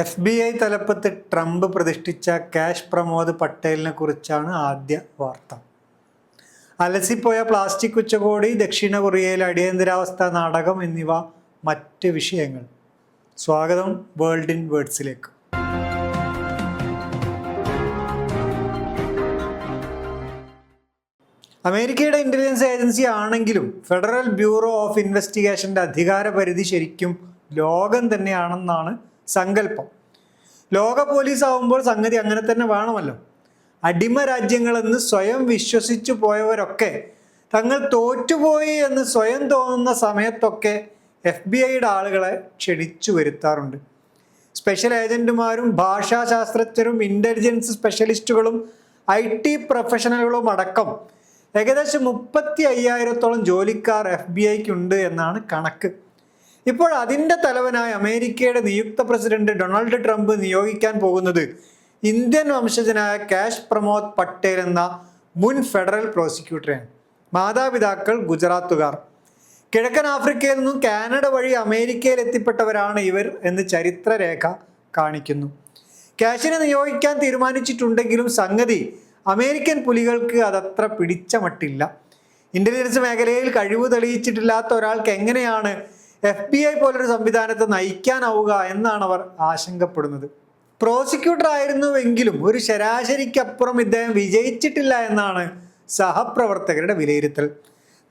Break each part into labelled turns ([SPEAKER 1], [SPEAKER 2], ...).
[SPEAKER 1] F B I തലപ്പത്ത് Trump പ്രതിഷ്ഠിച്ച കാഷ് പ്രമോദ് പട്ടേലിനെ കുറിച്ചാണ് ആദ്യ വാർത്ത. അലസിപ്പോയ പ്ലാസ്റ്റിക് ഉച്ചകോടി ദക്ഷിണ കൊറിയയിലെ അടിയന്തരാവസ്ഥ നാടകം എന്നിവ മറ്റ് വിഷയങ്ങൾ. സ്വാഗതം വേൾഡ് ഇൻ വേർഡ്സിലേക്ക്. അമേരിക്കയുടെ ഇന്റലിജൻസ് ഏജൻസി ആണെങ്കിലും ഫെഡറൽ ബ്യൂറോ ഓഫ് ഇൻവെസ്റ്റിഗേഷന്റെ അധികാര പരിധി ശരിക്കും ലോകം തന്നെയാണെന്നാണ് സങ്കല്പം. ലോക പോലീസ് ആവുമ്പോൾ സംഗതി അങ്ങനെ തന്നെ വേണമല്ലോ. അടിമ രാജ്യങ്ങളെന്ന് സ്വയം വിശ്വസിച്ചു പോയവരൊക്കെ തങ്ങൾ തോറ്റുപോയി എന്ന് സ്വയം തോന്നുന്ന സമയത്തൊക്കെ എഫ് ബി ഐയുടെ ആളുകളെ ക്ഷണിച്ചു വരുത്താറുണ്ട്. സ്പെഷ്യൽ ഏജന്റുമാരും ഭാഷാശാസ്ത്രജ്ഞരും ഇന്റലിജൻസ് സ്പെഷ്യലിസ്റ്റുകളും ഐ ടി പ്രൊഫഷണലുകളും അടക്കം ഏകദേശം മുപ്പത്തി അയ്യായിരത്തോളം ജോലിക്കാർ എഫ് ബി ഐക്കുണ്ട് എന്നാണ് കണക്ക്. ഇപ്പോൾ അതിന്റെ തലവനായ അമേരിക്കയുടെ നിയുക്ത പ്രസിഡന്റ് ഡൊണാൾഡ് ട്രംപ് നിയോഗിക്കാൻ പോകുന്നത് ഇന്ത്യൻ വംശജനായ കാഷ് പ്രമോദ് പട്ടേൽ എന്ന മുൻ ഫെഡറൽ പ്രോസിക്യൂട്ടറാണ് മാതാപിതാക്കൾ ഗുജറാത്തുകാർ. കിഴക്കൻ ആഫ്രിക്കയിൽ നിന്നും കാനഡ വഴി അമേരിക്കയിൽ എത്തിപ്പെട്ടവരാണ് ഇവർ എന്ന് ചരിത്രരേഖ കാണിക്കുന്നു. കാഷിനെ നിയോഗിക്കാൻ തീരുമാനിച്ചിട്ടുണ്ടെങ്കിലും സംഗതി അമേരിക്കൻ പുലികൾക്ക് അതത്ര പിടിച്ച മട്ടില്ല ഇന്റലിജൻസ് മേഖലയിൽ കഴിവ് തെളിയിച്ചിട്ടില്ലാത്ത ഒരാൾക്ക് എങ്ങനെയാണ് എഫ് ബി ഐ പോലൊരു സംവിധാനത്തെ നയിക്കാനാവുക എന്നാണ് അവർ ആശങ്കപ്പെടുന്നത്. പ്രോസിക്യൂട്ടർ ആയിരുന്നുവെങ്കിലും ഒരു ശരാശരിക്കപ്പുറം ഇദ്ദേഹം വിജയിച്ചിട്ടില്ല എന്നാണ് സഹപ്രവർത്തകരുടെ വിലയിരുത്തൽ.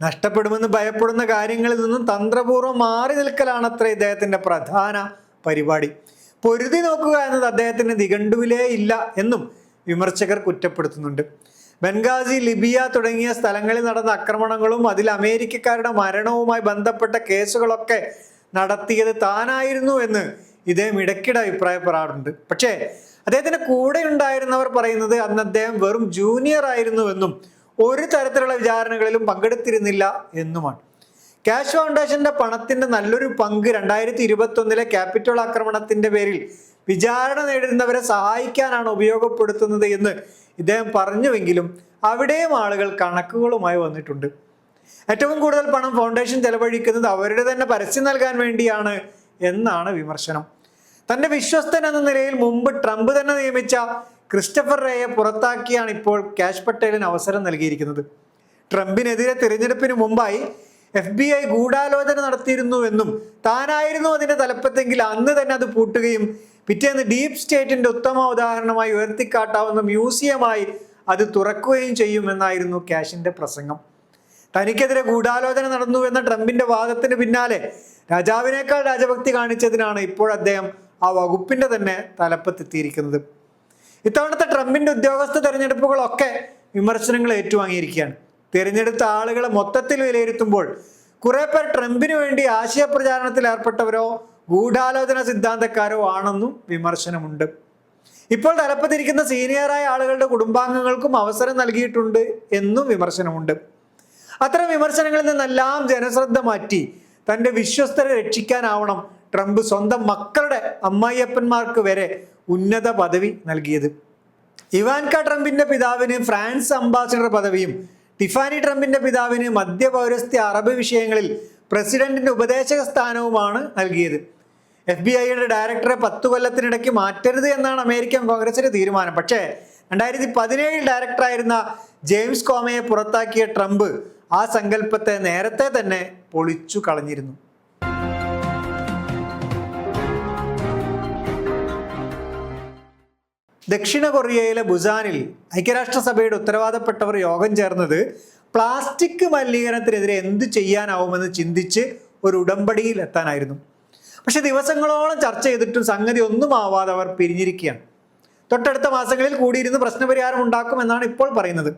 [SPEAKER 1] നഷ്ടപ്പെടുമെന്ന് ഭയപ്പെടുന്ന കാര്യങ്ങളിൽ നിന്നും തന്ത്രപൂർവം മാറി നിൽക്കലാണ് അത്ര ഇദ്ദേഹത്തിന്റെ പ്രധാന പരിപാടി. പൊരുതി നോക്കുക എന്നത് അദ്ദേഹത്തിന് നിഘണ്ടുവിലേ ഇല്ല എന്നും വിമർശകർ കുറ്റപ്പെടുത്തുന്നുണ്ട്. ബംഗാസി ലിബിയ തുടങ്ങിയ സ്ഥലങ്ങളിൽ നടന്ന ആക്രമണങ്ങളും അതിൽ അമേരിക്കക്കാരുടെ മരണവുമായി ബന്ധപ്പെട്ട കേസുകളൊക്കെ നടത്തിയത് താനായിരുന്നു എന്ന് ഇദ്ദേഹം ഇടയ്ക്കിടെ അഭിപ്രായപ്പെടാറുണ്ട്. പക്ഷേ അദ്ദേഹത്തിന്റെ കൂടെ ഉണ്ടായിരുന്നവർ പറയുന്നത് അന്ന് അദ്ദേഹം വെറും ജൂനിയർ ആയിരുന്നുവെന്നും ഒരു തരത്തിലുള്ള വിചാരണകളിലും പങ്കെടുത്തിരുന്നില്ല എന്നുമാണ്. ക്യാഷ് ഫൗണ്ടേഷന്റെ പണത്തിന്റെ നല്ലൊരു പങ്ക് രണ്ടായിരത്തി ഇരുപത്തി ഒന്നിലെ ക്യാപിറ്റൽ ആക്രമണത്തിന്റെ പേരിൽ വിചാരണ നേരിടുന്നവരെ സഹായിക്കാനാണ് ഉപയോഗപ്പെടുത്തുന്നത് എന്ന് ഇദ്ദേഹം പറഞ്ഞുവെങ്കിലും അവിടെയും ആളുകൾ കണക്കുകളുമായി വന്നിട്ടുണ്ട്. ഏറ്റവും കൂടുതൽ പണം ഫൗണ്ടേഷൻ ചെലവഴിക്കുന്നത് അവരുടെ തന്നെ പരസ്യം നൽകാൻ വേണ്ടിയാണ് എന്നാണ് വിമർശനം. തന്റെ വിശ്വസ്തൻ എന്ന നിലയിൽ മുമ്പ് ട്രംപ് തന്നെ നിയമിച്ച ക്രിസ്റ്റഫർ റേയെ പുറത്താക്കിയാണ് ഇപ്പോൾ കാഷ് പട്ടേലിന് അവസരം നൽകിയിരിക്കുന്നത്. ട്രംപിനെതിരെ തിരഞ്ഞെടുപ്പിന് മുമ്പായി എഫ് ബി ഐ ഗൂഢാലോചന നടത്തിയിരുന്നുവെന്നും താനായിരുന്നു അതിന്റെ തലപ്പത്തെങ്കിൽ അന്ന് തന്നെ അത് പൂട്ടുകയും പിറ്റേന്ന് ഡീപ് സ്റ്റേറ്റിന്റെ ഉത്തമ ഉദാഹരണമായി ഉയർത്തിക്കാട്ടാവുന്ന മ്യൂസിയമായി അത് തുറക്കുകയും ചെയ്യുമെന്നായിരുന്നു കാഷിന്റെ പ്രസംഗം. തനിക്കെതിരെ ഗൂഢാലോചന നടന്നു എന്ന ട്രംപിന്റെ വാദത്തിന് പിന്നാലെ രാജാവിനേക്കാൾ രാജഭക്തി കാണിച്ചതിനാണ് ഇപ്പോൾ അദ്ദേഹം ആ വകുപ്പിന്റെ തന്നെ തലപ്പത്തെത്തിയിരിക്കുന്നത്. ഇത്തവണത്തെ ട്രംപിന്റെ ഉദ്യോഗസ്ഥ തെരഞ്ഞെടുപ്പുകളൊക്കെ വിമർശനങ്ങൾ ഏറ്റുവാങ്ങിയിരിക്കുകയാണ്. തിരഞ്ഞെടുത്ത ആളുകളെ മൊത്തത്തിൽ വിലയിരുത്തുമ്പോൾ കുറെ പേർ ട്രംപിന് വേണ്ടി ആശയപ്രചാരണത്തിൽ ഏർപ്പെട്ടവരോ ഗൂഢാലോചന സിദ്ധാന്തക്കാരോ ആണെന്നും വിമർശനമുണ്ട്. ഇപ്പോൾ തലപ്പത്തിരിക്കുന്ന സീനിയറായ ആളുകളുടെ കുടുംബാംഗങ്ങൾക്കും അവസരം നൽകിയിട്ടുണ്ട് എന്നും വിമർശനമുണ്ട്. അത്തരം വിമർശനങ്ങളിൽ നിന്നെല്ലാം ജനശ്രദ്ധ മാറ്റി തന്റെ വിശ്വസ്തരെ രക്ഷിക്കാനാവണം ട്രംപ് സ്വന്തം മക്കളുടെ അമ്മായിയപ്പന്മാർക്ക് വരെ ഉന്നത പദവി നൽകിയത്. ഇവാൻക ട്രംപിന്റെ പിതാവിന് ഫ്രാൻസ് അംബാസിഡർ പദവിയും ടിഫാനി ട്രംപിന്റെ പിതാവിന് മധ്യപൗരസ്ത്യ അറബ് വിഷയങ്ങളിൽ പ്രസിഡന്റിന്റെ ഉപദേശക സ്ഥാനവുമാണ് നൽകിയത്. എഫ് ബി ഐയുടെ ഡയറക്ടറെ പത്തു കൊല്ലത്തിനിടയ്ക്ക് മാറ്റരുത് എന്നാണ് അമേരിക്കൻ കോൺഗ്രസിന്റെ തീരുമാനം. പക്ഷേ രണ്ടായിരത്തി പതിനേഴിൽ ഡയറക്ടറായിരുന്ന ജെയിംസ് കോമയെ പുറത്താക്കിയ ട്രംപ് ആ സങ്കല്പത്തെ നേരത്തെ തന്നെ പൊളിച്ചു കളഞ്ഞിരുന്നു. ദക്ഷിണ കൊറിയയിലെ ബുസാനിൽ ഐക്യരാഷ്ട്രസഭയുടെ ഉത്തരവാദപ്പെട്ടവർ യോഗം ചേർന്നത് പ്ലാസ്റ്റിക് മലിനീകരണത്തിനെതിരെ എന്ത് ചെയ്യാനാവുമെന്ന് ചിന്തിച്ച് ഒരു ഉടമ്പടിയിൽ എത്താനായിരുന്നു. പക്ഷെ ദിവസങ്ങളോളം ചർച്ച ചെയ്തിട്ടും സംഗതി ഒന്നും ആവാതെ അവർ പിരിഞ്ഞിരിക്കുകയാണ്. തൊട്ടടുത്ത മാസങ്ങളിൽ കൂടിയിരുന്ന് പ്രശ്നപരിഹാരം ഉണ്ടാക്കും എന്നാണ് ഇപ്പോൾ പറയുന്നത്.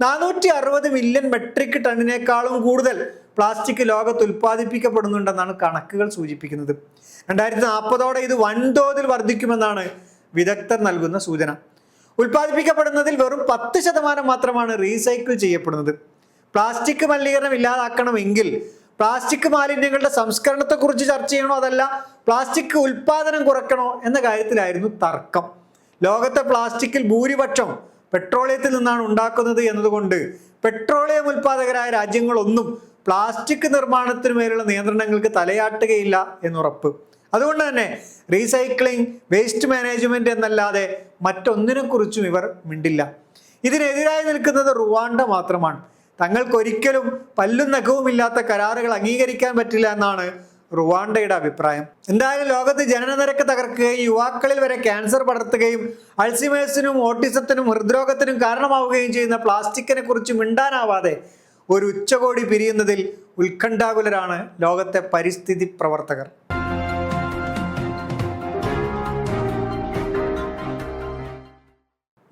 [SPEAKER 1] നാനൂറ്റി അറുപത് മില്യൺ മെട്രിക് ടണ്ണിനേക്കാളും കൂടുതൽ പ്ലാസ്റ്റിക് ലോകത്ത് ഉൽപ്പാദിപ്പിക്കപ്പെടുന്നുണ്ടെന്നാണ് കണക്കുകൾ സൂചിപ്പിക്കുന്നത്. രണ്ടായിരത്തി നാൽപ്പതോടെ ഇത് വൻതോതിൽ വർദ്ധിക്കുമെന്നാണ് വിദഗ്ധർ നൽകുന്ന സൂചന. ഉൽപ്പാദിപ്പിക്കപ്പെടുന്നതിൽ വെറും പത്ത് ശതമാനം മാത്രമാണ് റീസൈക്കിൾ ചെയ്യപ്പെടുന്നത്. പ്ലാസ്റ്റിക് മലിനീകരണം ഇല്ലാതാക്കണമെങ്കിൽ പ്ലാസ്റ്റിക് മാലിന്യങ്ങളുടെ സംസ്കരണത്തെക്കുറിച്ച് ചർച്ച ചെയ്യണോ അതല്ല പ്ലാസ്റ്റിക് ഉൽപാദനം കുറയ്ക്കണോ എന്ന കാര്യത്തിലായിരുന്നു തർക്കം. ലോകത്തെ പ്ലാസ്റ്റിക്കിൽ ഭൂരിപക്ഷം പെട്രോളിയത്തിൽ നിന്നാണ് ഉണ്ടാക്കുന്നത് എന്നതുകൊണ്ട് പെട്രോളിയം ഉൽപാദകരായ രാജ്യങ്ങളൊന്നും പ്ലാസ്റ്റിക് നിർമ്മാണത്തിന് മേലുള്ള നിയന്ത്രണങ്ങൾക്ക് തലയാട്ടുകയില്ല എന്നുറപ്പ്. അതുകൊണ്ട് തന്നെ റീസൈക്ലിംഗ് വേസ്റ്റ് മാനേജ്മെന്റ് എന്നല്ലാതെ മറ്റൊന്നിനെക്കുറിച്ചും ഇവർ മിണ്ടില്ല. ഇതിനെതിരായി നിൽക്കുന്നത് റുവാണ്ട മാത്രമാണ്. തങ്ങൾക്കൊരിക്കലും പല്ലും നഖവുമില്ലാത്ത കരാറുകൾ അംഗീകരിക്കാൻ പറ്റില്ല എന്നാണ് റുവാണ്ടയുടെ അഭിപ്രായം. എന്തായാലും ലോകത്ത് ജനന നിരക്ക് തകർക്കുകയും യുവാക്കളിൽ വരെ ക്യാൻസർ പടർത്തുകയും അൾസിമേഴ്സിനും ഓട്ടിസത്തിനും ഹൃദ്രോഗത്തിനും കാരണമാവുകയും ചെയ്യുന്ന പ്ലാസ്റ്റിക്കിനെ കുറിച്ച് മിണ്ടാനാവാതെ ഒരു ഉച്ചകോടി പിരിയുന്നതിൽ ഉത്കണ്ഠാകുലരാണ് ലോകത്തെ പരിസ്ഥിതി പ്രവർത്തകർ.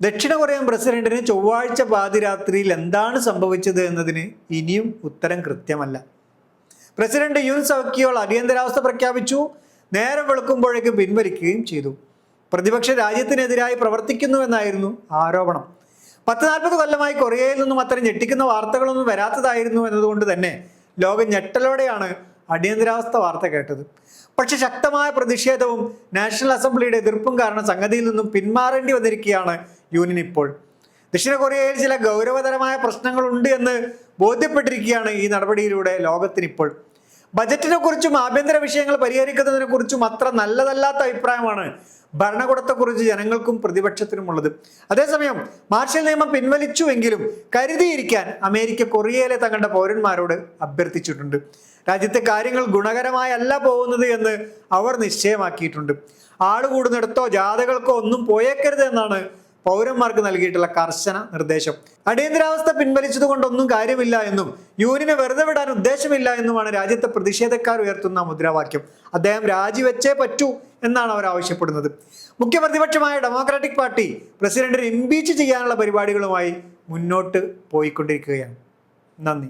[SPEAKER 1] ദക്ഷിണ കൊറിയൻ പ്രസിഡന്റിന് ചൊവ്വാഴ്ച പാതിരാത്രിയിൽ എന്താണ് സംഭവിച്ചത് എന്നതിന് ഇനിയും ഉത്തരം കൃത്യമല്ല. പ്രസിഡന്റ് യുൻ സൗക്കിയോൾ അടിയന്തരാവസ്ഥ പ്രഖ്യാപിച്ചു. നേരം വെളുക്കുമ്പോഴേക്കും പിൻവലിക്കുകയും ചെയ്തു. പ്രതിപക്ഷ രാജ്യത്തിനെതിരായി പ്രവർത്തിക്കുന്നുവെന്നായിരുന്നു ആരോപണം. പത്ത് നാൽപ്പത് കൊല്ലമായി കൊറിയയിൽ നിന്നും അത്തരം ഞെട്ടിക്കുന്ന വാർത്തകളൊന്നും വരാത്തതായിരുന്നു എന്നതുകൊണ്ട് തന്നെ ലോകം ഞെട്ടലോടെയാണ് അടിയന്തരാവസ്ഥ വാർത്ത കേട്ടത്. പക്ഷെ ശക്തമായ പ്രതിഷേധവും നാഷണൽ അസംബ്ലിയുടെ എതിർപ്പും കാരണം സംഗതിയിൽ നിന്നും പിന്മാറേണ്ടി വന്നിരിക്കുകയാണ് യൂണിയൻ ഇപ്പോൾ. ദക്ഷിണ കൊറിയയിൽ ചില ഗൗരവതരമായ പ്രശ്നങ്ങളുണ്ട് എന്ന് ബോധ്യപ്പെട്ടിരിക്കുകയാണ് ഈ നടപടിയിലൂടെ ലോകത്തിനിപ്പോൾ. ബജറ്റിനെ കുറിച്ചും ആഭ്യന്തര വിഷയങ്ങൾ പരിഹരിക്കുന്നതിനെ കുറിച്ചും അത്ര നല്ലതല്ലാത്ത അഭിപ്രായമാണ് ഭരണകൂടത്തെക്കുറിച്ച് ജനങ്ങൾക്കും പ്രതിപക്ഷത്തിനുമുള്ളത്. അതേസമയം മാർഷൽ നിയമം പിൻവലിച്ചുവെങ്കിലും കരുതിയിരിക്കാൻ അമേരിക്ക കൊറിയയിലെ തങ്ങളുടെ പൗരന്മാരോട് അഭ്യർത്ഥിച്ചിട്ടുണ്ട്. രാജ്യത്തെ കാര്യങ്ങൾ ഗുണകരമായല്ല പോകുന്നത് എന്ന് അവർ നിശ്ചയമാക്കിയിട്ടുണ്ട്. ആൾ കൂടുന്നിടത്തോ ജാഥകൾക്കോ ഒന്നും പോയേക്കരുത് എന്നാണ് പൗരന്മാർക്ക് നൽകിയിട്ടുള്ള കർശന നിർദ്ദേശം. അടിയന്തരാവസ്ഥ പിൻവലിച്ചത് കൊണ്ടൊന്നും കാര്യമില്ല എന്നും യൂണിയനെ വെറുതെ വിടാൻ ഉദ്ദേശമില്ല എന്നുമാണ് രാജ്യത്തെ പ്രതിഷേധക്കാർ ഉയർത്തുന്ന മുദ്രാവാക്യം. അദ്ദേഹം രാജിവെച്ചേ പറ്റൂ എന്നാണ് അവർ ആവശ്യപ്പെടുന്നത്. മുഖ്യപ്രതിപക്ഷമായ ഡെമോക്രാറ്റിക് പാർട്ടി പ്രസിഡന്റിനെ ഇംപീച്ച് ചെയ്യാനുള്ള പരിപാടികളുമായി മുന്നോട്ട് പോയിക്കൊണ്ടിരിക്കുകയാണ്. നന്ദി.